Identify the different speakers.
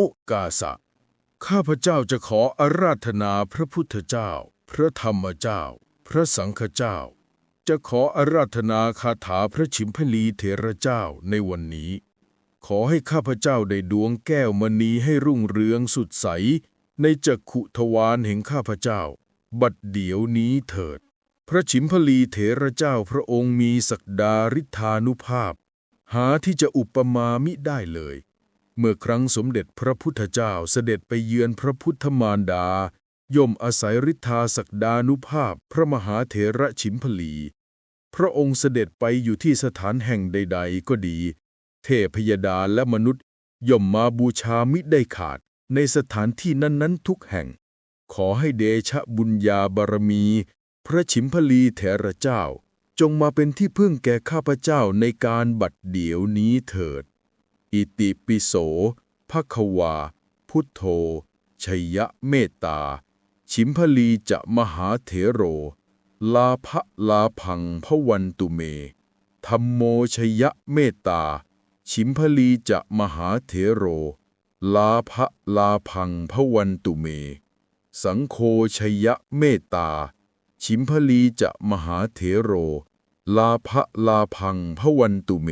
Speaker 1: โอกาสะ ข้าพเจ้าจะขออาราธนาพระพุทธเจ้า พระธรรมเจ้า พระสังฆเจ้า จะขออาราธนาคาถาพระฉิมพลีเถระเจ้าในวันนี้ ขอให้ข้าพเจ้าได้ดวงแก้วมณีให้รุ่งเรืองสุดใส ในจักขุทวารแห่งข้าพเจ้า บัดเดี๋ยวนี้เถิด พระฉิมพลีเถระเจ้าพระองค์มีศักดาฤทธานุภาพ หาที่จะอุปมามิได้เลย เมื่อครั้งสมเด็จพระพุทธเจ้าเสด็จไปเยือนพระพุทธมารดา ย่อมอาศัยฤทธาศักดานุภาพพระมหาเถระฉิมพลี พระองค์เสด็จไปอยู่ที่สถานแห่งใด ๆ ก็ดี เทพยดาและมนุษย์ ย่อมมาบูชามิได้ขาดในสถานที่นั้นๆทุกแห่ง ขอให้เดชะบุญญาบารมี พระฉิมพลีเถระเจ้า จงมาเป็นที่พึ่งแก่ข้าพเจ้าในการบัดเดี๋ยวนี้เถิด อิติปิโสภควา พุทโธชยเมตตาฉิมพลีจะมหาเถโร ลาภลาพังพวันตุเม ธรรมโมชยเมตตาฉิมพลีจะมหาเถโร ลาภลาพังพวันตุเม สังโฆชยเมตตาฉิมพลีจะมหาเถโร ลาภลาพังพวันตุเม